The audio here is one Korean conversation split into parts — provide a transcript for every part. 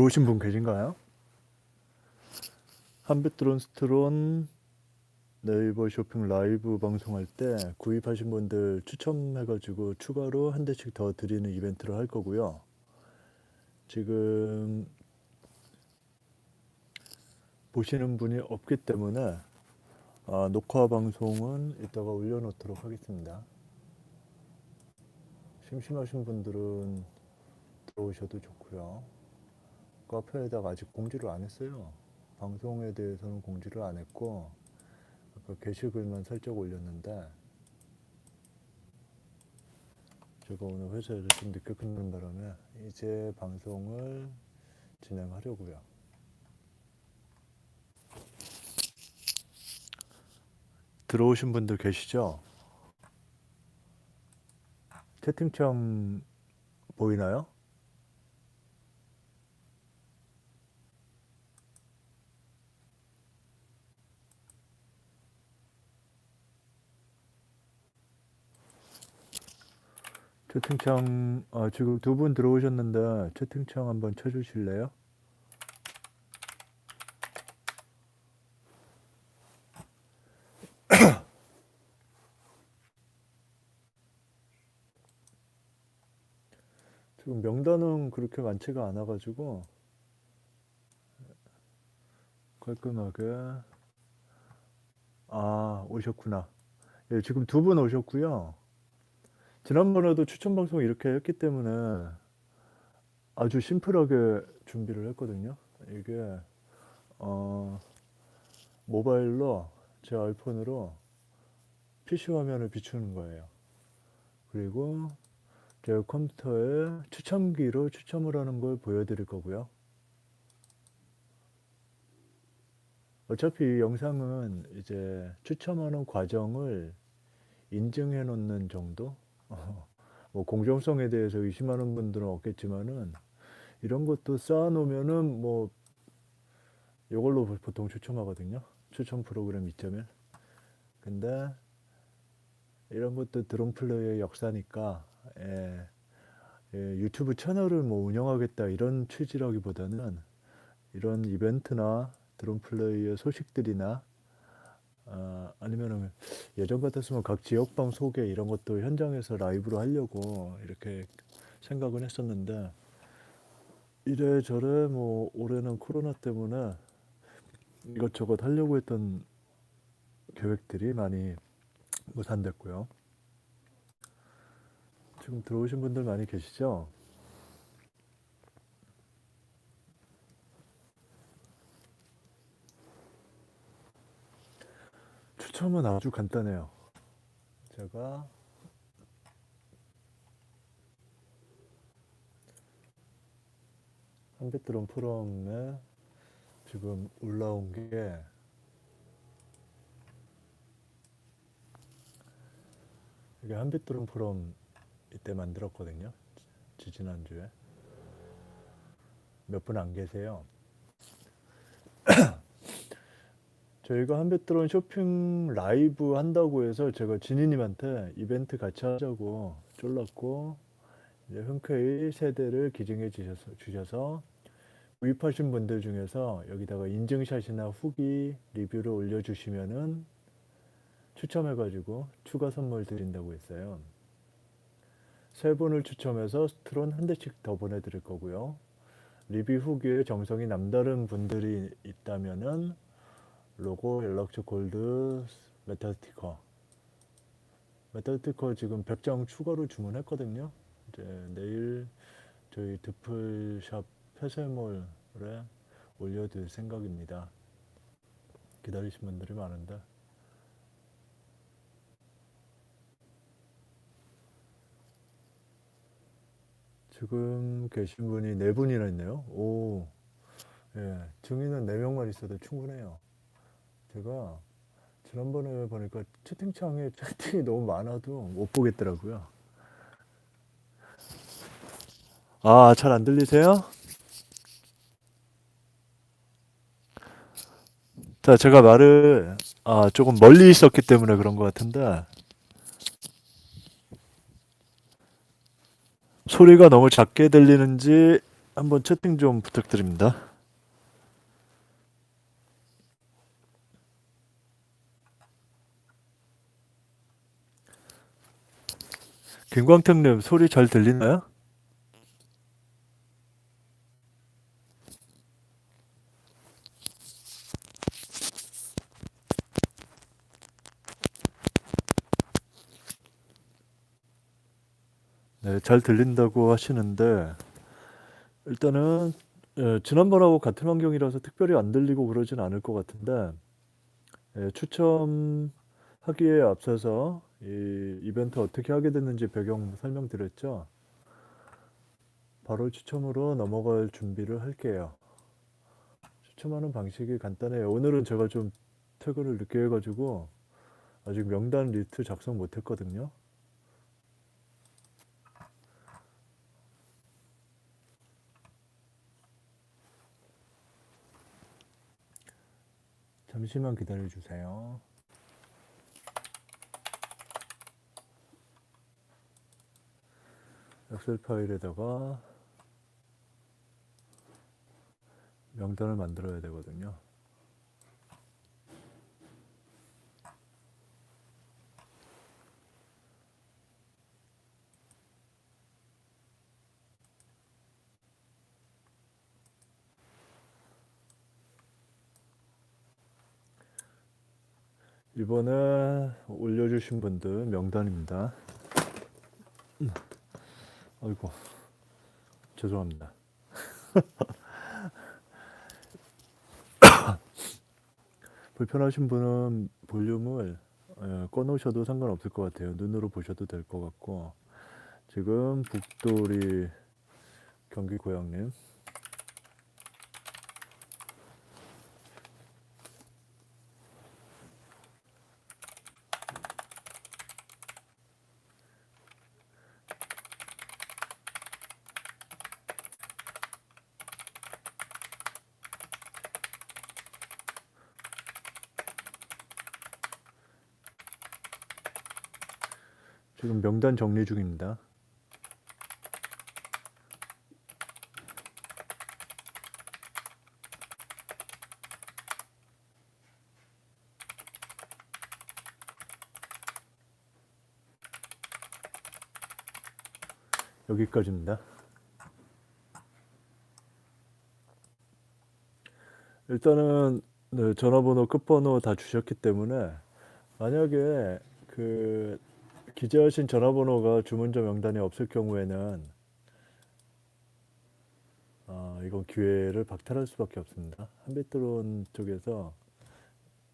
들어오신 분 계신가요? 한빛드론 스트론 네이버 쇼핑 라이브 방송할 때 구입하신 분들 추첨해가지고 추가로 한 대씩 더 드리는 이벤트를 할 거고요. 지금 보시는 분이 없기 때문에 아, 녹화 방송은 이따가 올려놓도록 하겠습니다. 심심하신 분들은 들어오셔도 좋고요. 카페에다가 아직 공지를 안 했어요. 방송에 대해서는 공지를 안 했고 아까 게시글만 살짝 올렸는데 제가 오늘 회사에서 좀 늦게 끝나는 바람에 이제 방송을 진행하려고요. 들어오신 분들 계시죠? 채팅창 보이나요? 채팅창 아, 지금 두 분 들어오셨는데 채팅창 한번 쳐주실래요? 지금 명단은 그렇게 많지가 않아가지고 깔끔하게 아 오셨구나. 예, 지금 두 분 오셨고요. 지난번에도 추천 방송 이렇게 했기 때문에 아주 심플하게 준비를 했거든요. 이게 어, 모바일로 제 아이폰으로 PC 화면을 비추는 거예요. 그리고 제 컴퓨터에 추첨기로 추첨을 하는 걸 보여드릴 거고요. 어차피 이 영상은 이제 추첨하는 과정을 인증해 놓는 정도? 어, 뭐 공정성에 대해서 의심하는 분들은 없겠지만은 이런 것도 쌓아 놓으면은 뭐 이걸로 보통 추첨하거든요. 추첨 프로그램 2.1. 근데 이런 것도 드론 플레이의 역사니까 예, 예, 유튜브 채널을 뭐 운영하겠다 이런 취지라기보다는 이런 이벤트나 드론 플레이의 소식들이나 아, 아니면은 예전 같았으면 각 지역방 소개 이런 것도 현장에서 라이브로 하려고 이렇게 생각은 했었는데 이래저래 뭐 올해는 코로나 때문에 이것저것 하려고 했던 계획들이 많이 무산됐고요. 지금 들어오신 분들 많이 계시죠? 추첨은 아주 간단해요. 제가 한빛드론 포럼에 지금 올라온 게 이게 한빛드론 포럼 이때 만들었거든요. 지지난주에. 몇 분 안 계세요. 저희가 한빛드론 쇼핑 라이브 한다고 해서 제가 진희님한테 이벤트 같이 하자고 쫄랐고 이제 흔쾌히 세대를 기증해 주셔서, 주셔서 구입하신 분들 중에서 여기다가 인증샷이나 후기 리뷰를 올려주시면은 추첨해가지고 추가 선물 드린다고 했어요. 세 분을 추첨해서 스트론 한 대씩 더 보내드릴 거고요. 리뷰 후기에 정성이 남다른 분들이 있다면은 로고, 연락처 골드, 메탈 스티커. 메탈 스티커 지금 100장 추가로 주문했거든요. 이제 내일 저희 드플샵 폐쇄몰에 올려둘 생각입니다. 기다리신 분들이 많은데. 지금 계신 분이 네 분이나 있네요. 오, 예, 증인은 네 명만 있어도 충분해요. 제가 지난번에 보니까 채팅창에 채팅이 너무 많아도 못 보겠더라고요. 아, 잘 안 들리세요? 자, 제가 말을 아, 조금 멀리 있었기 때문에 그런 것 같은데 소리가 너무 작게 들리는지 한번 채팅 좀 부탁드립니다. 김광택님 소리 잘 들리나요? 네, 잘 들린다고 하시는데 일단은 예, 지난번하고 같은 환경이라서 특별히 안 들리고 그러진 않을 것 같은데 예, 추첨하기에 앞서서 이 이벤트 어떻게 하게 됐는지 배경 설명드렸죠. 바로 추첨으로 넘어갈 준비를 할게요. 추첨하는 방식이 간단해요. 오늘은 제가 좀 퇴근을 늦게 해가지고 아직 명단 리스트 작성 못했거든요. 잠시만 기다려 주세요. 엑셀 파일에다가 명단을 만들어야 되거든요. 이번에 올려주신 분들 명단입니다. 음. 아이고, 죄송합니다. 불편하신 분은 볼륨을 예, 꺼놓으셔도 상관없을 것 같아요. 눈으로 보셔도 될 것 같고, 지금 북돌이 경기 고양님 명단 정리 중입니다. 여기까지입니다. 일단은 네, 전화번호, 끝번호 다 주셨기 때문에 만약에 그 기재하신 전화번호가 주문자 명단에 없을 경우에는 아, 이건 기회를 박탈할 수밖에 없습니다. 한빛드론 쪽에서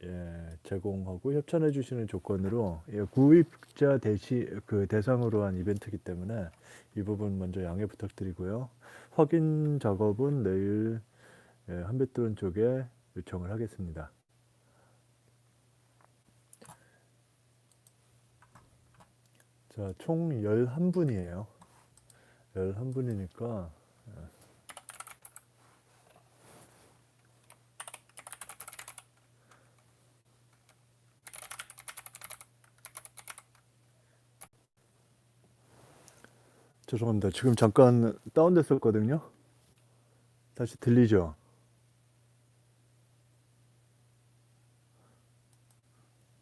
예, 제공하고 협찬해 주시는 조건으로 예, 구입자 대시 그 대상으로 한 이벤트이기 때문에 이 부분 먼저 양해 부탁드리고요. 확인 작업은 내일 예, 한빛드론 쪽에 요청을 하겠습니다. 자, 총 11분이에요. 11분이니까 죄송합니다. 지금 잠깐 다운됐었거든요. 다시 들리죠?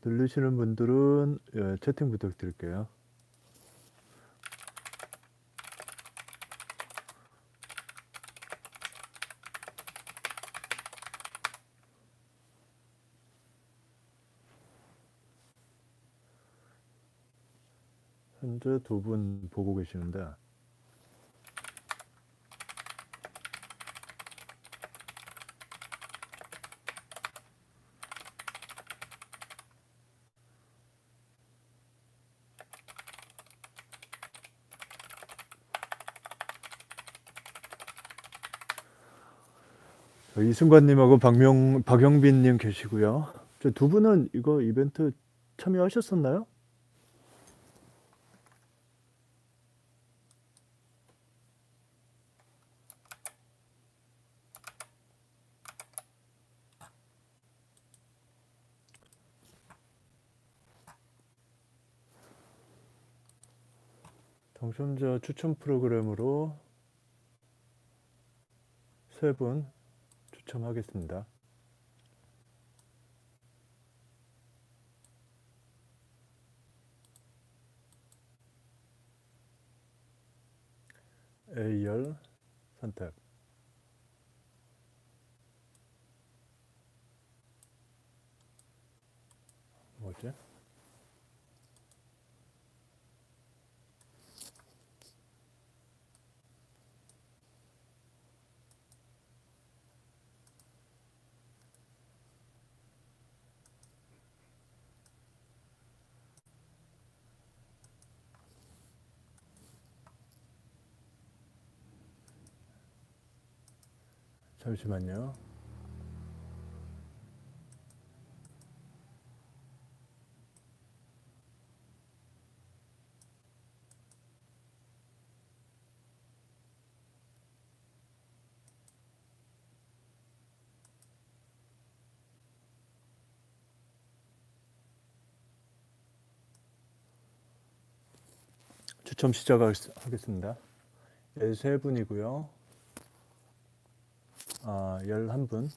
들리시는 분들은 예, 채팅 부탁드릴게요. 현재 두 분 보고 계시는데 이승관님하고 박명 박영빈님 계시고요. 저두 분은 이거 이벤트 참여하셨었나요? 당첨자 추천 프로그램으로 세 분 추첨하겠습니다. A열 선택. 뭐지? 잠시만요. 추첨 시작하겠습니다. 13분이고요. 아, 11분.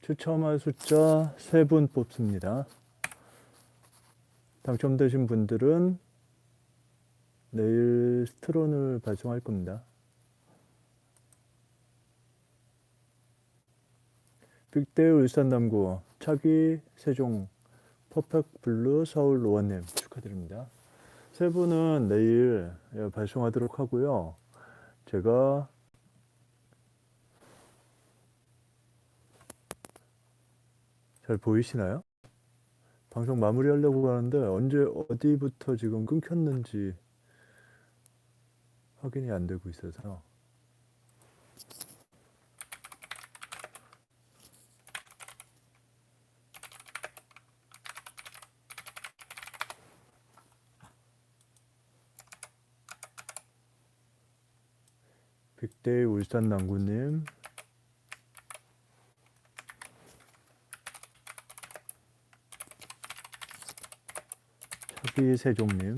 추첨할 숫자 3분 뽑습니다. 당첨되신 분들은 내일 스트론을 발송할 겁니다. 빅데이 울산 남구 차기 세종 퍼펙트 블루 서울 로원님 축하드립니다. 세 분은 내일 예, 발송하도록 하고요. 제가 잘 보이시나요? 방송 마무리하려고 하는데 언제 어디부터 지금 끊겼는지 확인이 안 되고 있어서 빅데이 울산 남구님 차비 세종님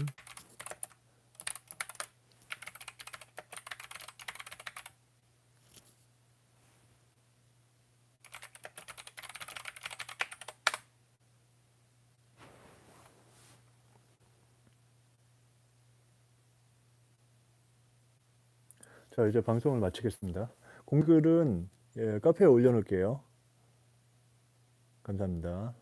자 이제 방송을 마치겠습니다. 공글은 예, 카페에 올려놓을게요. 감사합니다.